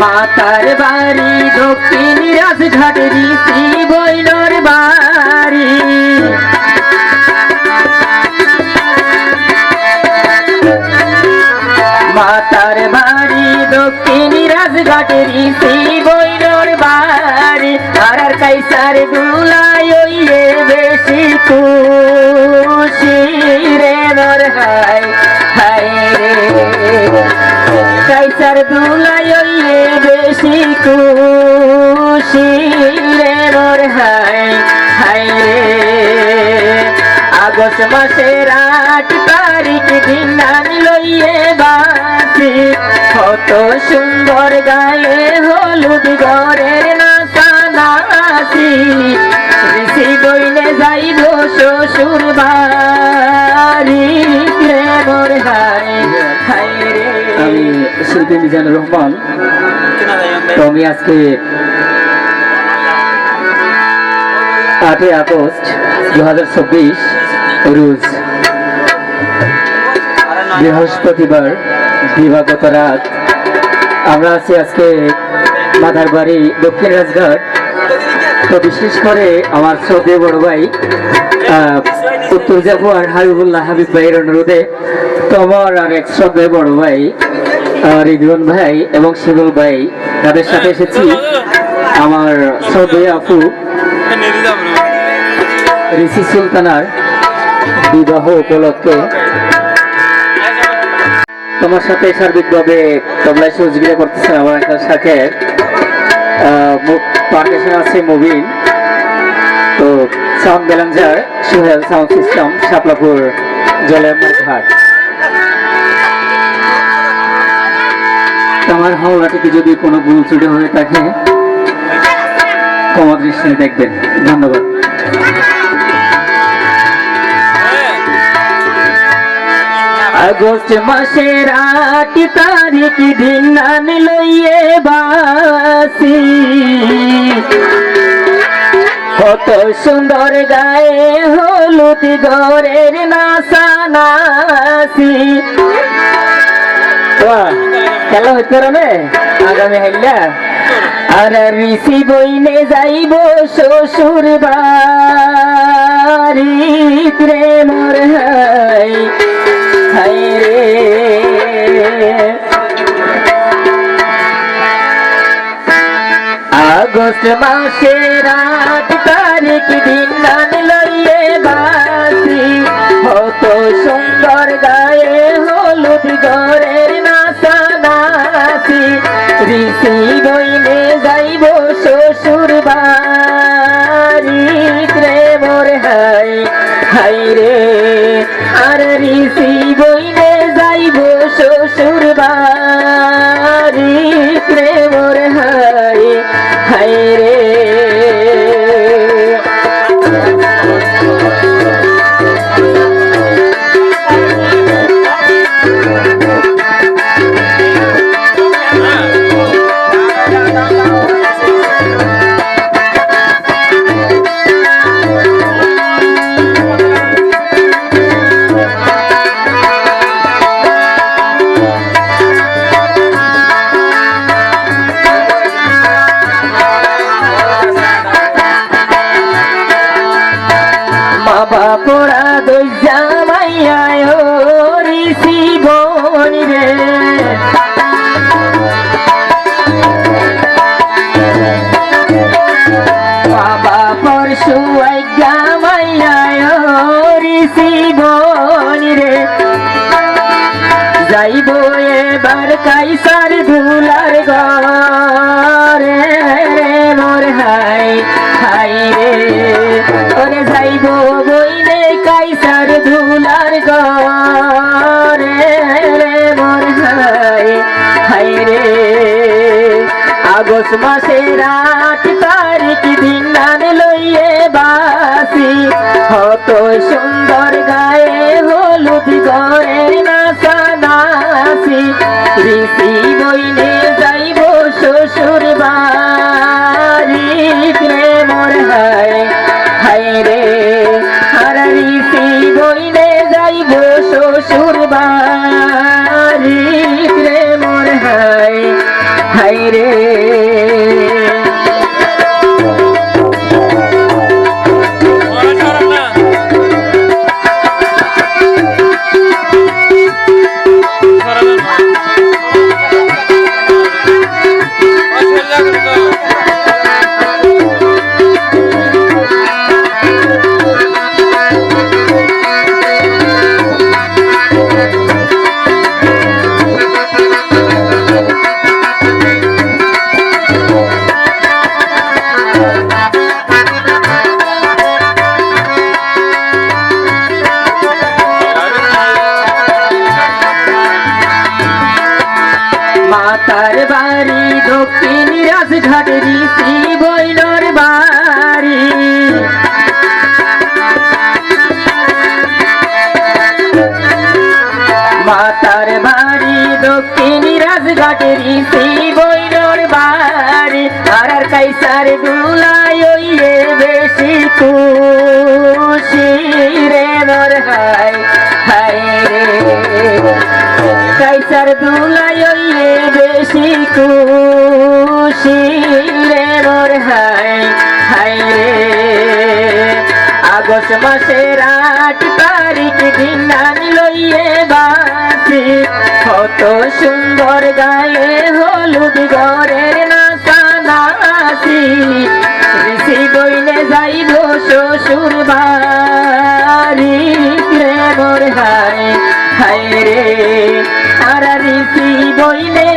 মাতার বাড়ি, দক্ষিণ রাজঘাট ঋষি বৈনর বাড়ি। মাতার বাড়ি, দক্ষিণ রাজঘাট ঋষি বৈনর বাড়ি। আর কাইসার দুলাই ওইয়ে বেশি খুশি কাইসার দুলাই বেশি খুশি রে মোর হাই হাই রে। আগস্ট মাসের আট তারিখ দিন আমি লইয়ে বাসি কত সুন্দর গায়ে হলুদ গড়ের নাচি ঋষি বইলে যাইব শ্বশুর বাড়ি। শিল্পী মিজানুর রহমান। তো আমি আজকে আটই আগস্ট দু হাজার চব্বিশ, রোজ বৃহস্পতিবার দিবাগত রাত। আমরা আছি আজকে মাথার বাড়ি দক্ষিণ রাজঘাট। তো বিশেষ করে আমার শ্রদ্ধেয় বড় ভাই উত্তর জাফর হাবিবুল্লাহ হাবিব ভাইয়ের অনুরোধে, তো আমার আর এক শ্রদ্ধেয় বড় ভাই আহ, ভাই এবং শিবুল ভাই তাদের সাথে এসেছি। আমার শ্রদ্ধেয় আপু ঋষি সুলতানার বিবাহ উপলক্ষে। তোমার সাথে সার্বিকভাবে তোমরা সহযোগিতা করতেছেন আমার একটা সাথে পার্টিশন আছে মুভিন তো sound balancer Suhel sound system Shaplapur জলেমার ঘাট আমার হাওড়া থেকে যদি কোনো ভুল ত্রুটি হয়ে থাকে, ক্ষমা দৃষ্টিতে দেখবেন। ধন্যবাদ। আগস্ট মাসের আট তারিখ দিন আমি লইয়ে বাসি। কত সুন্দর গায়ে হলুদ গরের নাসা নাসি খেলা হইতে পারে আগামী হাইলা? আর ঋষি বইনে যাইব শ্বশুর বাড়ি রে মোর হাই। হাই রে। আগস্ট মাসের আট তারিখ দিন ঋষি বইনে যাইব শ্বশুর বাড়ি আগস্ট মাসে রাত তারিখ দিন নান লইয়ে বাসি। কত সুন্দর গায়ে হলুদ গড়ে নাচা নাচি। ঋষি বইনে যাইব শ্বশুর বাড়ি প্রেমর মোর ওইয়ে বেশি খুশি রে মোর হাই হাই রে। কাইসার দুলাই ওইয়ে বেশি খুশি রে মোর হাই হাই রে। আগস্ট মাসের আট তারিখ দিন আমি লইয়ে বাসি কত সুন্দর গায়ে হলুদ নাচা ঋষি বইলে যাইব শ্বশুর বাড়ি রে মোর হায় হাই রে আর ঋষি বইলে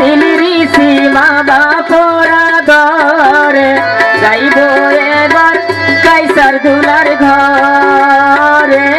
সিলিরি সীমা বাপরা দরে যাইব এবার কাইসার দুলার ঘরে।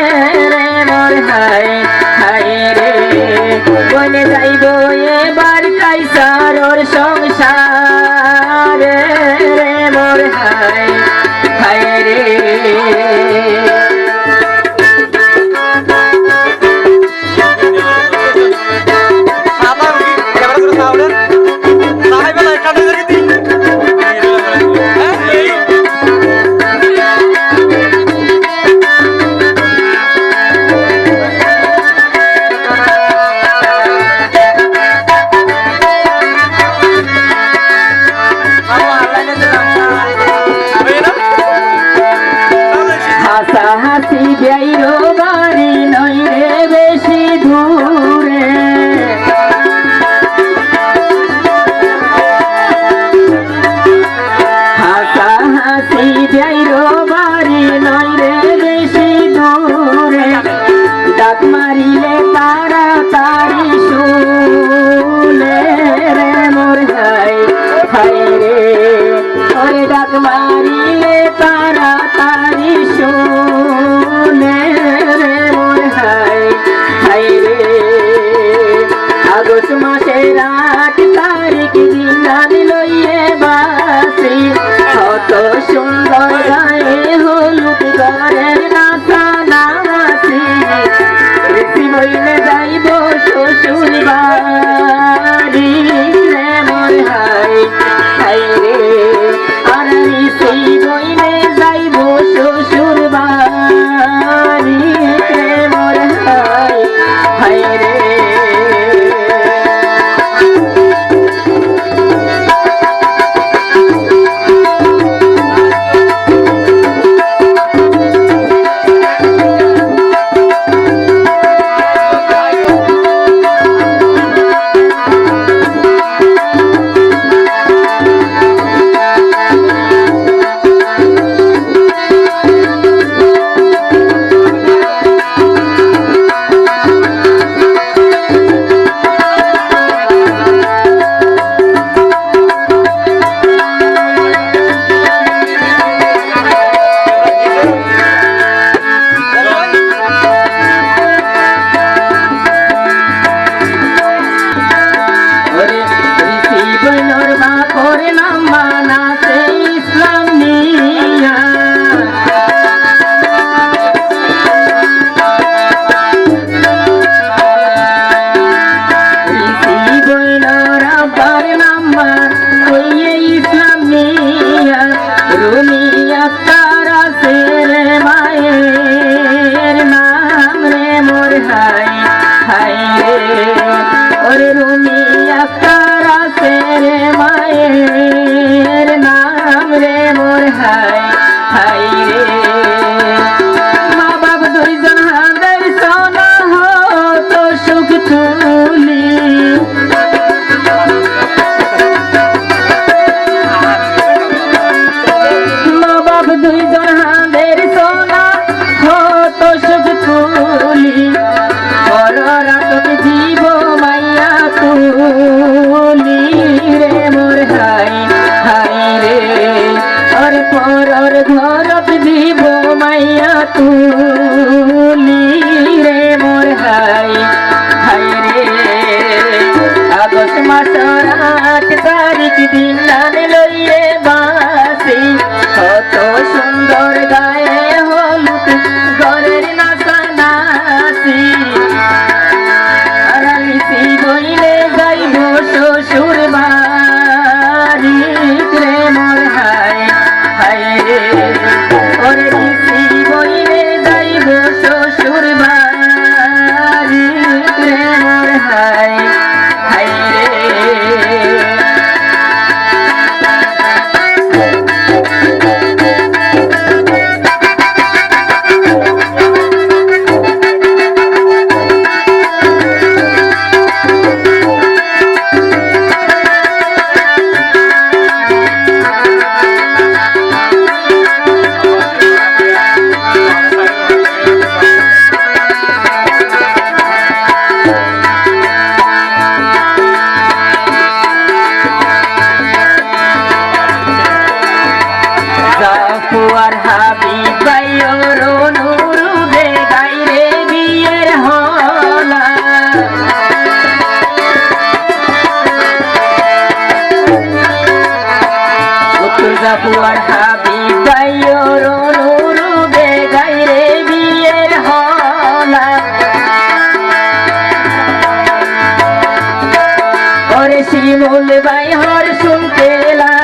সুন্দর গায়। বুলবাই হর শুনতে লা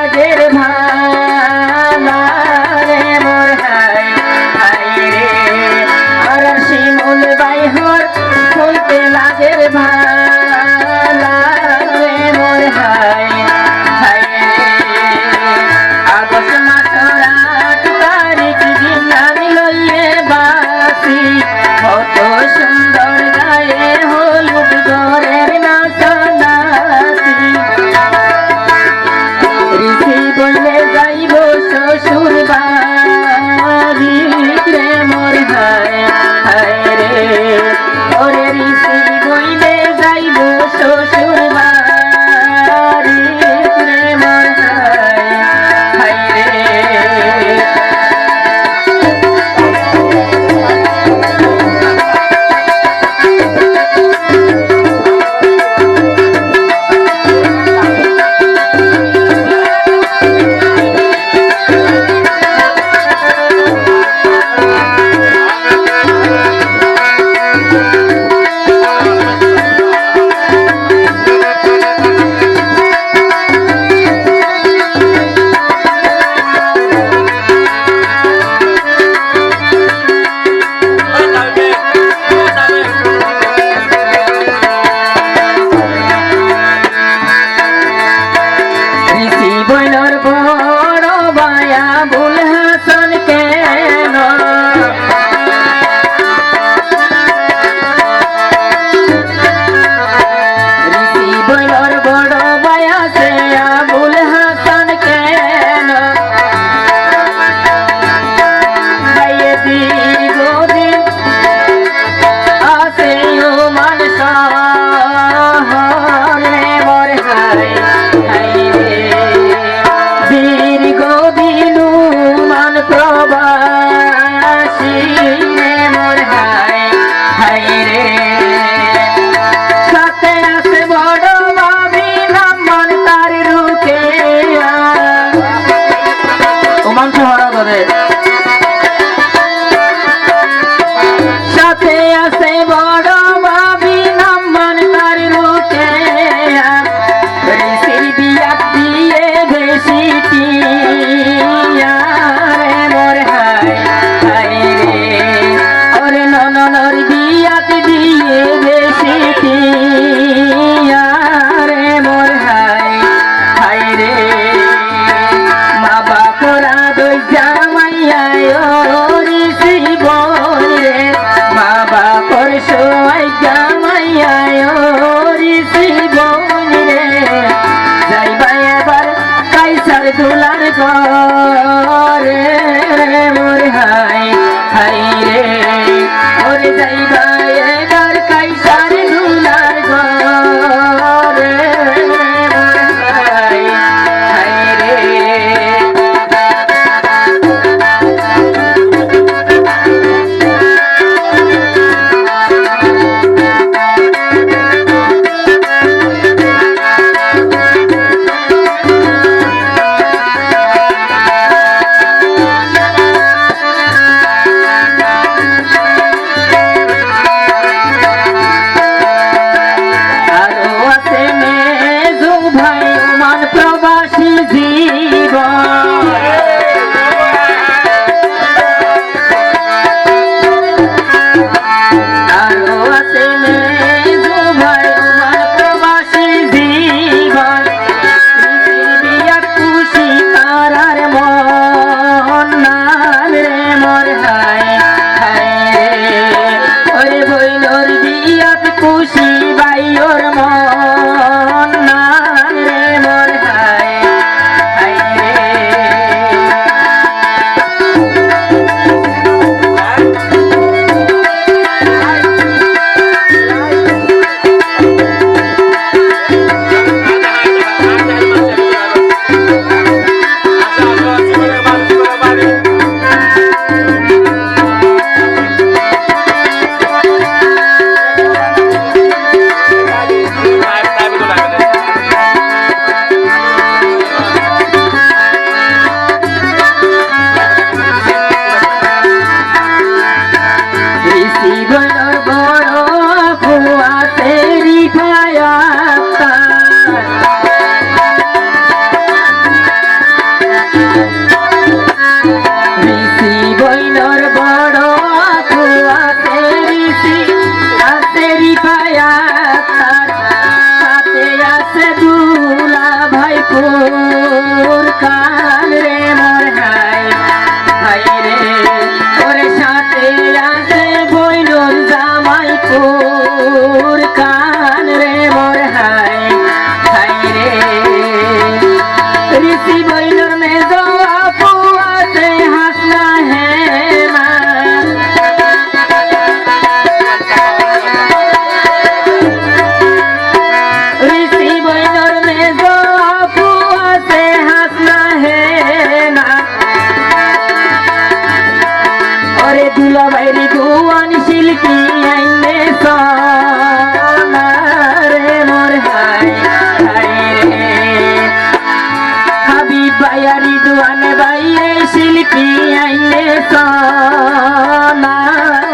bueno বলছি হঠাৎ করে সাথে আছে বড় করে মোর হাই হাই রে ওরে যাইবা। শিল্পী আইলে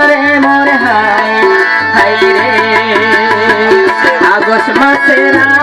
রে মোর হায় হায় রে। August মাসেরা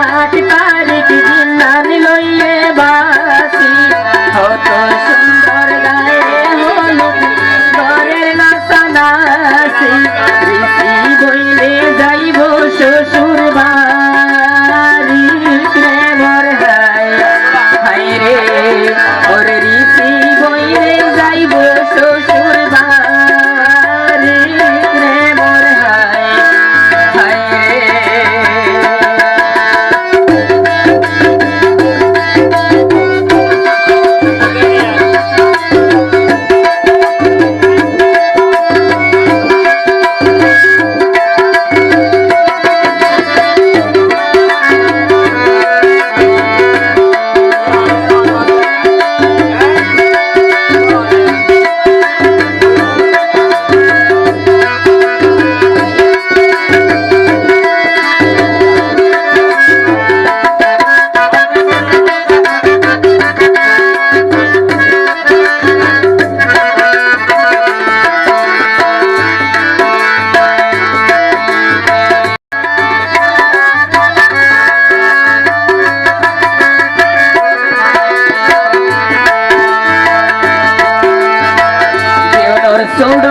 don't